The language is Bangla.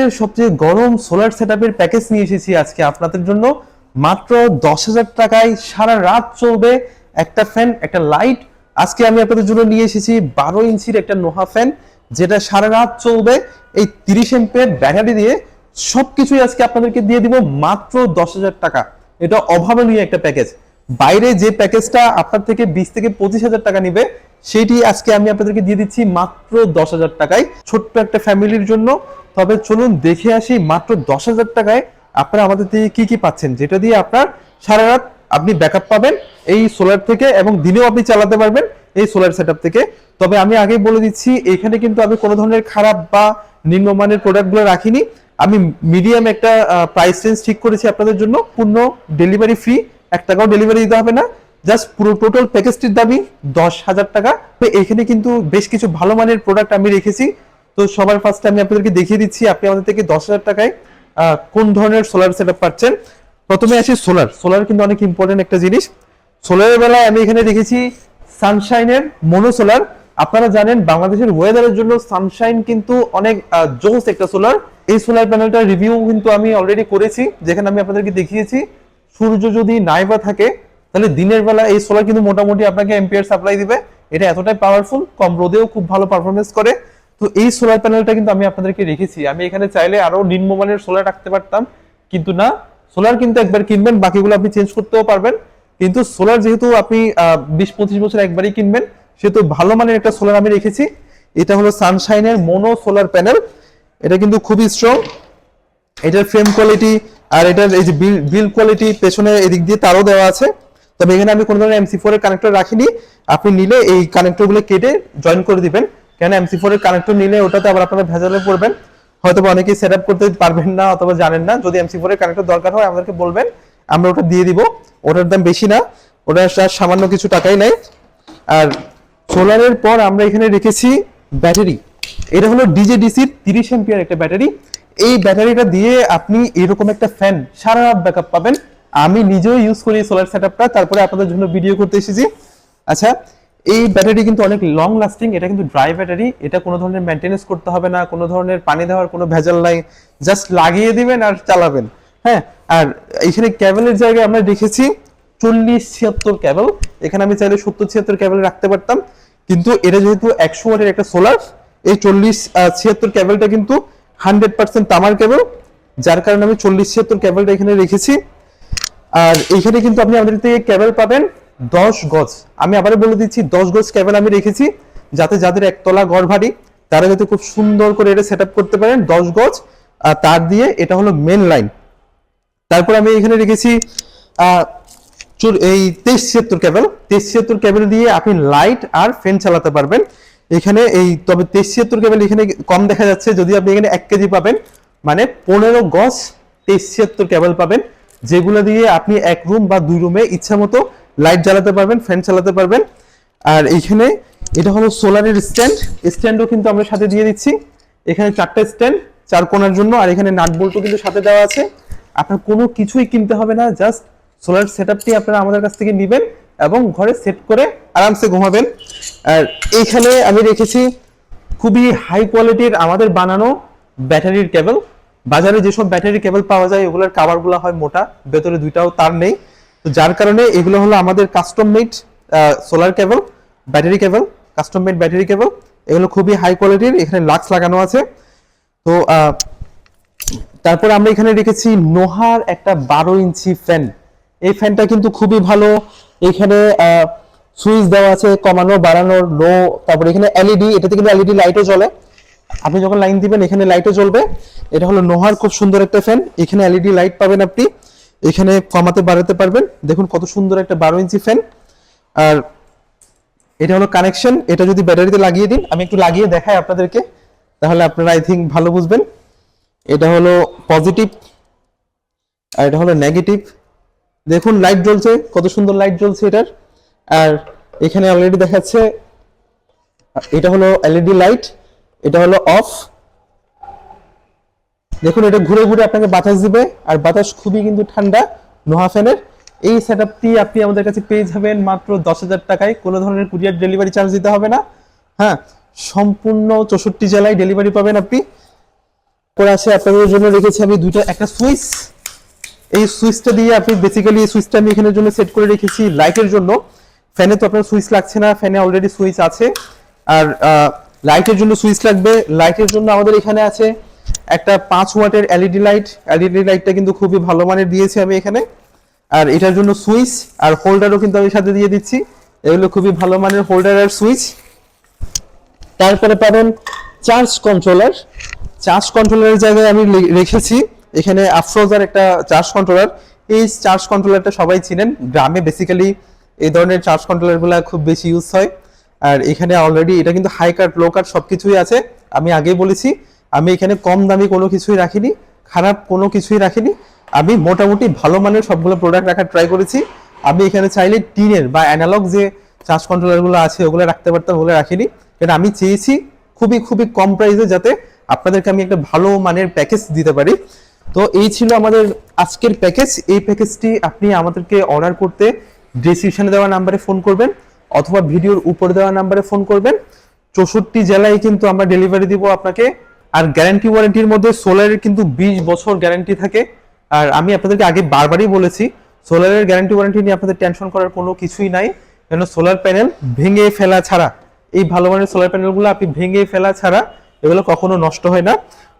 বাজারের সবচেয়ে গরম সোলার সেটআপের প্যাকেজ নিয়ে এসেছি আজকে আপনাদের জন্য। মাত্র দশ হাজার টাকায় সারা রাত চলবে একটা ফ্যান একটা লাইট আজকে আমি আপনাদের জন্য নিয়ে এসেছি বারো ইঞ্চির একটা নোহা ফ্যান যেটা সারা রাত চলবে। এই তিরিশ এম্পের ব্যাটারি দিয়ে সবকিছুই আজকে আপনাদেরকে দিয়ে দিব মাত্র দশ হাজার টাকা। এটা অভাবনীয় একটা প্যাকেজ বাইরে যে প্যাকেজটা আপনার থেকে বিশ থেকে পঁচিশ হাজার টাকা নিবে সেটি আজকে আমি আপনাদেরকে দিয়ে দিচ্ছি মাত্র দশ হাজার টাকায়। ছোট্ট একটা ফ্যামিলির জন্য। তবে চলুন দেখে আসি মাত্র দশ হাজার টাকায় আপনারা আমাদের থেকে কি কি পাচ্ছেন, যেটা দিয়ে আপনার সারা রাত আপনি ব্যাকআপ পাবেন, এই সোলার থেকে এবং দিনেও আপনি চালাতে পারবেন এই সোলার সেটআপ থেকে। তবে আমি আগেই বলে দিচ্ছি, এখানে কিন্তু আমি কোনো ধরনের খারাপ বা নিম্নমানের প্রোডাক্টগুলো রাখিনি। আমি মিডিয়াম একটা প্রাইস রেঞ্জ ঠিক করেছি আপনাদের জন্য। পূর্ণ ডেলিভারি ফ্রি এক টাকাও ডেলিভারি দিতে হবে না। জাস্ট পুরো টোটাল প্যাকেজটির দামই দশ হাজার টাকা। তো এখানে কিন্তু বেশ কিছু ভালো মানের প্রোডাক্ট আমি রেখেছি। তো সবার ফার্স্টে আমি আপনাদেরকে দেখিয়ে দিচ্ছি, আপনি আমাদের থেকে দশ হাজার টাকায় কোন ধরনের সোলার সেট পাচ্ছেন? প্রথমে আসি সোলার সোলার কিন্তু অনেক ইম্পর্টেন্ট একটা জিনিস। সোলারের বেলায় আমি এখানে রেখেছি সানশাইনের মনো সোলার আপনারা জানেন বাংলাদেশের ওয়েদারের জন্য সানশাইন কিন্তু অনেক জোস একটা সোলার এই সোলার প্যানেলটার রিভিউ কিন্তু আমি অলরেডি করেছি। যেখানে আমি আপনাদেরকে দেখিয়েছি, সূর্য যদি নাই বা থাকে তাহলে দিনের বেলা এই সোলার কিন্তু মোটামুটি আপনাকে এম্পিয়ার সাপ্লাই দিবে। এটা এতটাই পাওয়ারফুল কম রোদেও খুব ভালো পারফরমেন্স করে। তো এই সোলার প্যানেলটা কিন্তু আমি আপনাদেরকে রেখেছি। আমি এখানে চাইলে আরও নিম্নমানের সোলার রাখতে পারতাম। কিন্তু না সোলার কিন্তু একবার কিনবেন, বাকিগুলো আপনি চেঞ্জ করতেও পারবেন। কিন্তু সোলার যেহেতু আপনি বিশ পঁচিশ বছর একবারই কিনবেন, সেহেতু ভালো মানের একটা সোলার আমি রেখেছি। এটা হলো সানশাইনের মোনো সোলার প্যানেল এটা কিন্তু খুবই স্ট্রং এটার ফ্রেম কোয়ালিটি আর এটার এই যে বিল কোয়ালিটি পেছনে এদিক দিয়ে তারও দেওয়া আছে। তবে এখানে আমি কোনো ধরনের এমসি ফোর এর কানেক্টর রাখিনি। আপনি নিলে এই কানেক্টরগুলো কেটে জয়েন করে দিবেন। কেন এমসি ফোর এর কানেক্টর নিলে ওটাতে আবার আপনারা ভেজালে পড়বেন। হয়তো অনেকেই সেট আপ করতে পারবেন না, অথবা জানেন না। যদি এমসি ফোর এর কানেক্টর দরকার হয়, আমাদেরকে বলবেন। আমরা ওটা দিয়ে দিব। ওটার দাম বেশি না। ওটা সামান্য কিছু টাকাই নেয়। আর সোলারের পর আমরা এখানে রেখেছি ব্যাটারি এটা হলো ডিজে ডিজেডিসির তিরিশ এম্পিয়ার একটা ব্যাটারি এই ব্যাটারিটা দিয়ে আপনি এরকম একটা ফ্যান সারা রাত ব্যাকআপ পাবেন। আমি নিজেও ইউজ করি সোলার সেটআপটা তারপরে আপনাদের জন্য ভিডিও করতে এসেছি। আচ্ছা এই ব্যাটারি কিন্তু অনেক লং লাস্টিং এটা কিন্তু ড্রাই ব্যাটারি এটা কোনো ধরনের মেনটেনেন্স করতে হবে না, কোনো ধরনের পানি দেওয়ার কোনো ভেজাল নাই জাস্ট লাগিয়ে দিবেন আর চালাবেন। হ্যাঁ আর এখানে ক্যাবেলের জায়গায় আমরা দেখেছি চল্লিশ ছিয়াত্তর ক্যাবেল এখানে আমি চাইলে সত্তর ছিয়াত্তর ক্যাবেল রাখতে পারতাম, কিন্তু এটা যেহেতু একশো ওয়াটের একটা সোলার এই চল্লিশ ছিয়াত্তর ক্যাবেলটা কিন্তু হান্ড্রেড পার্সেন্ট তামার ক্যাবেল যার কারণে আমি চল্লিশ ছিয়াত্তর ক্যাবেলটা এখানে রেখেছি। আর এইখানে কিন্তু আপনি আমাদের থেকে ক্যাবেল পাবেন দশ গজ। আমি আবার বলে দিচ্ছি, দশ গজ ক্যাবেল আমি রেখেছি, যাতে যাদের একতলা ঘর ভারী তারা যাতে খুব সুন্দর করে এটা সেট করতে পারেন, দশ গজ। আর তার দিয়ে এটা হলো মেন লাইন তারপর আমি এখানে রেখেছি এই তেইশ ছিয়াত্তর ক্যাবেল তেইশ ছিয়াত্তর ক্যাবেল দিয়ে আপনি লাইট আর ফ্যান চালাতে পারবেন। এখানে এই, তবে তেইশ ছিয়াত্তর ক্যাবেল এখানে কম দেখা যাচ্ছে, যদি আপনি এখানে এক কেজি পাবেন মানে পনেরো গজ তেইশ ছিয়াত্তর ক্যাবেল পাবেন। যেগুলো দিয়ে আপনি এক রুম বা দুই রুমে ইচ্ছা মতো লাইট জ্বালাতে পারবেন ফ্যান চালাতে পারবেন। আর এইখানে এটা হলো সোলারের স্ট্যান্ড স্ট্যান্ডও কিন্তু আমরা সাথে দিয়ে দিচ্ছি। এখানে চারটা স্ট্যান্ড চার কোণার জন্য। আর এখানে নাট বল্টও কিন্তু সাথে দেওয়া আছে। আপনার কোনো কিছুই কিনতে হবে না জাস্ট সোলার সেটআপটি আপনারা আমাদের কাছ থেকে নেবেন এবং ঘরে সেট করে আরামসে ঘুমাবেন। আর এইখানে আমি রেখেছি খুবই হাই কোয়ালিটির আমাদের বানানো ব্যাটারির কেবল বাজারে যেসব ব্যাটারি কেবল পাওয়া যায়, এগুলোর কাভারগুলো হয় মোটা, ভেতরে দুইটাও তার নেই। তো যার কারণে এগুলো হলো আমাদের custom made solar cable battery cable custom made battery cable এগুলো খুবই হাই কোয়ালিটির এখানে লাক্স লাগানো আছে। তো তারপর আমরা এখানে রেখেছি নোহার একটা বারো ইঞ্চি ফ্যান এই ফ্যানটা কিন্তু খুবই ভালো। এখানে সুইচ দেওয়া আছে, কমানো বাড়ানো লো তারপর এখানে এলইডি এটাতে কিন্তু এলইডি লাইটও জ্বলে। আপনি যখন লাইন দিবেন, এখানে লাইটও জ্বলবে। এটা হলো নোহার খুব সুন্দর একটা ফ্যান এখানে এলইডি লাইট পাবেন আপনি। এখানে কমাতে, বাড়াতে পারবেন। দেখুন কত সুন্দর একটা বারো ইঞ্চি ফ্যান আর এটা হলো কানেকশন এটা যদি ব্যাটারিতে লাগিয়ে দিন, আমি একটু লাগিয়ে দেখাই আপনাদেরকে। তাহলে আপনারা আই থিঙ্ক ভালো বুঝবেন। এটা হলো পজিটিভ আর এটা হলো নেগেটিভ দেখুন লাইট জ্বলছে। কত সুন্দর লাইট জ্বলছে এটার। আর এখানে অলরেডি দেখাচ্ছে, এটা হলো এলইডি লাইট এটা হলো অফ দেখুন, এটা ঘুরে ঘুরে আপনাকে বাতাস দিবে, আর বাতাস খুবই কিন্তু ঠান্ডা, নোহা ফ্যানের। এই সেটআপটি আপনি আমাদের কাছে পেয়ে যাবেন মাত্র দশ হাজার টাকায়। কোনো ধরনের কুরিয়ার ডেলিভারি চার্জ দিতে হবে না। হ্যাঁ সম্পূর্ণ চৌষট্টি জেলায় ডেলিভারি পাবেন আপনি। তারপরে আছে আপনাদের জন্য রেখেছি আমি দুইটা, একটা সুইচ। এই সুইচটা দিয়ে আপনি বেসিক্যালি এই সুইচটা আমি এখানের জন্য সেট করে রেখেছি লাইটের জন্য। ফ্যানে তো আপনার সুইচ লাগছে না, ফ্যানে অলরেডি সুইচ আছে। আর লাইটের জন্য সুইচ লাগবে। লাইটের জন্য আমাদের এখানে আছে একটা পাঁচ ওয়াটের এলইডি লাইট এলইডি লাইটটা কিন্তু খুবই ভালো মানের দিয়েছি আমি এখানে। আর এটার জন্য সুইচ আর হোল্ডারও কিন্তু আমি সাথে দিয়ে দিচ্ছি। এগুলো খুবই ভালো মানের হোল্ডার আর সুইচ তারপরে পাবেন চার্জ কন্ট্রোলার চার্জ কন্ট্রোলারের জায়গায় আমি রেখেছি। এখানে আফরোজার একটা চার্জ কন্ট্রোলার এই চার্জ কন্ট্রোলারটা সবাই চিনেন। গ্রামে বেসিক্যালি এই ধরনের চার্জ কন্ট্রোলারগুলো খুব বেশি ইউজ হয়। আর এখানে অলরেডি এটা কিন্তু হাই কাট লো কাট সব কিছুই আছে। আমি আগেই বলেছি, আমি এখানে কম দামি কোনো কিছুই রাখিনি, খারাপ কোনো কিছুই রাখিনি। আমি মোটামুটি ভালো মানের সবগুলো প্রোডাক্ট রাখার ট্রাই করেছি। আমি এখানে চাইলে টিনের বা অ্যানালগ যে চার্জ কন্ট্রোলারগুলো আছে, ওগুলো রাখতে পারতাম, ওগুলো রাখিনি। এটা আমি চেয়েছি খুবই খুবই কম প্রাইসে যাতে আপনাদেরকে আমি একটা ভালো মানের প্যাকেজ দিতে পারি। তো এই ছিল আমাদের আজকের প্যাকেজ এই প্যাকেজটি আপনি আমাদেরকে অর্ডার করতে ডিসক্রিপশনে দেওয়া নাম্বারে ফোন করবেন। অথবা ভিডিওর উপরে দেওয়া নাম্বারে ফোন করবেন। চৌষট্টি জেলায় কিন্তু আমরা ডেলিভারি দিব আপনাকে। আর গ্যারান্টি ওয়ারেন্টির মধ্যে সোলারের কিন্তু বিশ বছর গ্যারান্টি থাকে। আর আমি আপনাদেরকে আগে বারবারই বলেছি সোলারের গ্যারান্টি ওয়ারেন্টি নিয়ে আপনাদের টেনশন করার কোনো কিছুই নাই। কেন সোলার প্যানেল ভেঙে ফেলা ছাড়া, এই ভালো মানের সোলার প্যানেলগুলো আপনি ভেঙে ফেলা ছাড়া এগুলো কখনো নষ্ট হয় না।